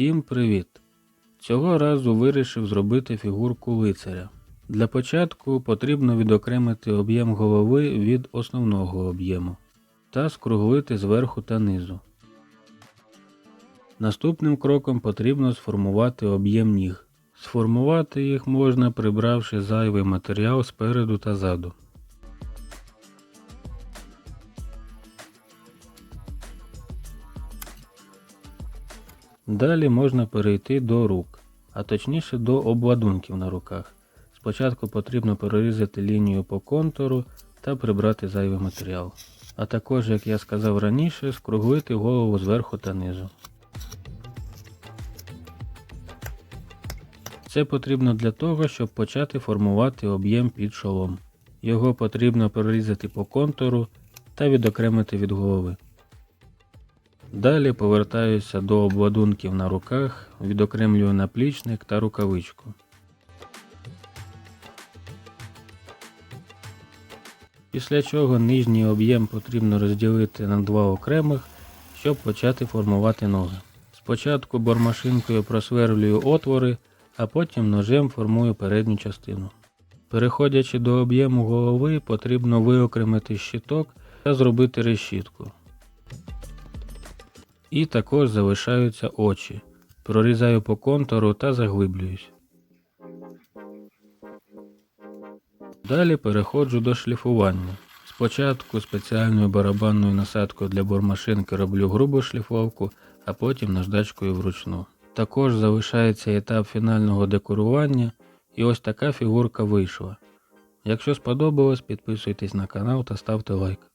Всім привіт! Цього разу вирішив зробити фігурку лицаря. Для початку потрібно відокремити об'єм голови від основного об'єму та скруглити зверху та низу. Наступним кроком потрібно сформувати об'єм ніг. Сформувати їх можна прибравши зайвий матеріал спереду та ззаду. Далі можна перейти до рук, а точніше до обладунків на руках. Спочатку потрібно перерізати лінію по контуру та прибрати зайвий матеріал. А також, як я сказав раніше, скруглити голову зверху та низу. Це потрібно для того, щоб почати формувати об'єм під шолом. Його потрібно перерізати по контуру та відокремити від голови. Далі повертаюся до обладунків на руках, відокремлюю наплічник та рукавичку. Після чого нижній об'єм потрібно розділити на два окремих, щоб почати формувати ноги. Спочатку бормашинкою просверлюю отвори, а потім ножем формую передню частину. Переходячи до об'єму голови, потрібно виокремити щиток та зробити решітку. І також залишаються очі. Прорізаю по контуру та заглиблююсь. Далі переходжу до шліфування. Спочатку спеціальною барабанною насадкою для бормашинки роблю грубу шліфовку, а потім наждачкою вручну. Також залишається етап фінального декорування, і ось така фігурка вийшла. Якщо сподобалось, підписуйтесь на канал та ставте лайк.